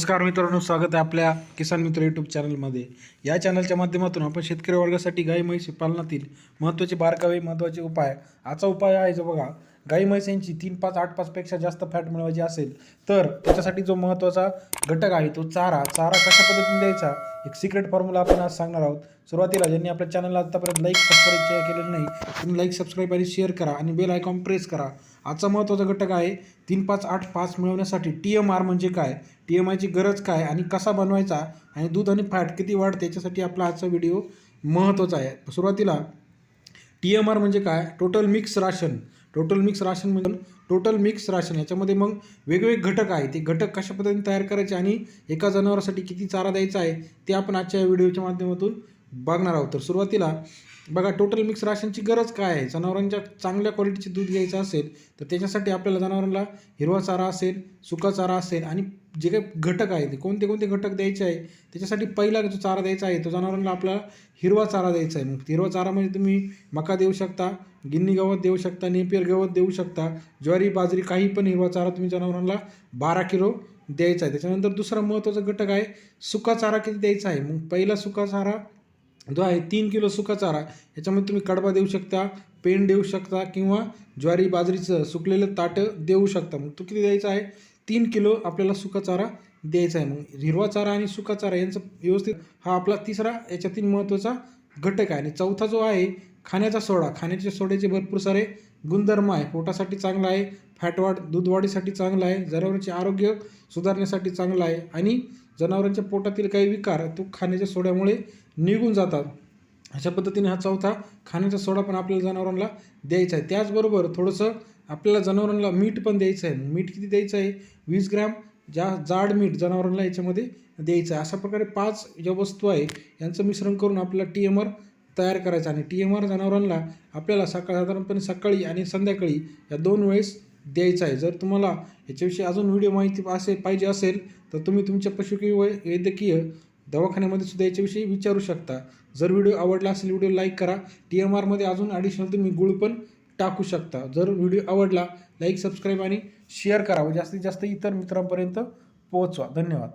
नमस्कार मित्रांनो स्वागत आहे आपल्या किसान मित्र यूट्यूब चॅनलमध्ये या चॅनलच्या माध्यमातून आपण शेतकरी वर्गासाठी गाई म्हैसी पालनातील महत्त्वाचे बारकावे महत्त्वाचे उपाय. आजचा उपाय आहे जो बघा गाई म्हैसींची तीन पाच आठ पाचपेक्षा जास्त फॅट मिळवायची असेल तर त्याच्यासाठी जो महत्त्वाचा घटक आहे तो चारा. चारा कशा पद्धतीने द्यायचा? एक सिक्रेट फॉर्म्युला आपण आज सांगणार आहोत. सुरुवातीला ज्यांनी आपल्या चॅनलला आतापर्यंत लाईक सबस्क्राईब केलेलं नाही तुम्ही लाईक सबस्क्राईब आणि शेअर करा आणि बेल आयकॉन प्रेस करा. आजचा महत्त्वाचा घटक आहे तीन पाच आठ पाच मिळवण्यासाठी टी एम आर म्हणजे काय? टी एम आयची गरज काय आणि कसा बनवायचा? आणि दूध आणि फॅट किती वाढते? याच्यासाठी आपला आजचा व्हिडिओ महत्त्वाचा आहे. सुरुवातीला टी एम आर म्हणजे काय? Total mix ration. Total mix ration म्हणजे टोटल मिक्स राशन. याच्यामध्ये मग वेगवेगळे घटक आहे ते घटक कशा पद्धतीने तयार करायचे आणि एका जनावरासाठी किती चारा द्यायचा आहे ते आपण आजच्या व्हिडिओच्या माध्यमातून बघणार आहोत. तर सुरुवातीला बघा टोटल मिक्स राशनची गरज काय आहे? जनावरांच्या चांगल्या क्वालिटीचे दूध घ्यायचं असेल तर त्याच्यासाठी आपल्याला जनावरांना हिरवा चारा असेल सुका चारा असेल आणि जे काही घटक आहे ते कोणते कोणते घटक द्यायचे आहे त्याच्यासाठी पहिला जो चारा द्यायचा आहे तो जनावरांना आपल्याला हिरवा चारा द्यायचा आहे. मग हिरवा चारा म्हणजे तुम्ही मका देऊ शकता गिन्नी गवत देऊ शकता नेपियर गवत देऊ शकता ज्वारी बाजरी काही पण हिरवा चारा तुम्ही जनावरांना बारा किलो द्यायचा आहे. त्याच्यानंतर दुसरा महत्त्वाचा घटक आहे सुका चारा किती द्यायचा आहे? मग पहिला सुका चारा जो आहे तीन किलो सुका चारा. याच्यामध्ये तुम्ही कडबा देऊ शकता पेंड देऊ शकता किंवा ज्वारी बाजरीचं सुकलेलं ताटं देऊ शकता. मग तो किती द्यायचा आहे? तीन किलो आपल्याला सुका चारा द्यायचा आहे. मग हिरवा चारा आणि सुका चारा यांचं व्यवस्थित हा आपला तिसरा याच्यातील महत्त्वाचा घटक आहे. आणि चौथा जो आहे खाण्याचा सोडा. खाण्याच्या सोड्याचे भरपूर सारे गुणधर्म आहे. पोटासाठी चांगला आहे फॅटवाढ दूधवाढीसाठी चांगला आहे जनावरांचे आरोग्य सुधारण्यासाठी चांगला आहे आणि जनावरांच्या पोटातील काही विकार तो खाण्याच्या सोड्यामुळे निघून जातात. अशा पद्धतीने हा चौथा खाण्याचा सोडा पण आपल्याला जनावरांना द्यायचा आहे. त्याचबरोबर थोडंसं आपल्याला जनावरांना मीठ पण द्यायचं आहे. मीठ किती द्यायचं आहे? वीस ग्रॅम जा जाड मीठ जनावरांना याच्यामध्ये द्यायचं आहे. अशा प्रकारे पाच ज्या वस्तू आहे यांचं मिश्रण करून आपल्याला टी एम आर तयार करायचा आणि टी एम आर जनावरांना आपल्याला सकाळ साधारणपणे सकाळी आणि संध्याकाळी या दोन वेळेस द्यायचं आहे. जर तुम्हाला याच्याविषयी अजून व्हिडिओ माहिती असे पाहिजे असेल तर तुम्ही तुमच्या पशुकी वै वैद्यकीय दवाखान्यामध्ये सुद्धा याच्याविषयी विचारू शकता. जर व्हिडिओ आवडला असेल व्हिडिओ लाईक करा. टी एम आरमध्ये अजून ॲडिशनल तुम्ही गुळ पण टाकू शकता. जर व्हिडिओ आवडला लाईक सबस्क्राईब आणि शेअर करा व जास्तीत जास्त इतर मित्रांपर्यंत पोहोचवा. धन्यवाद.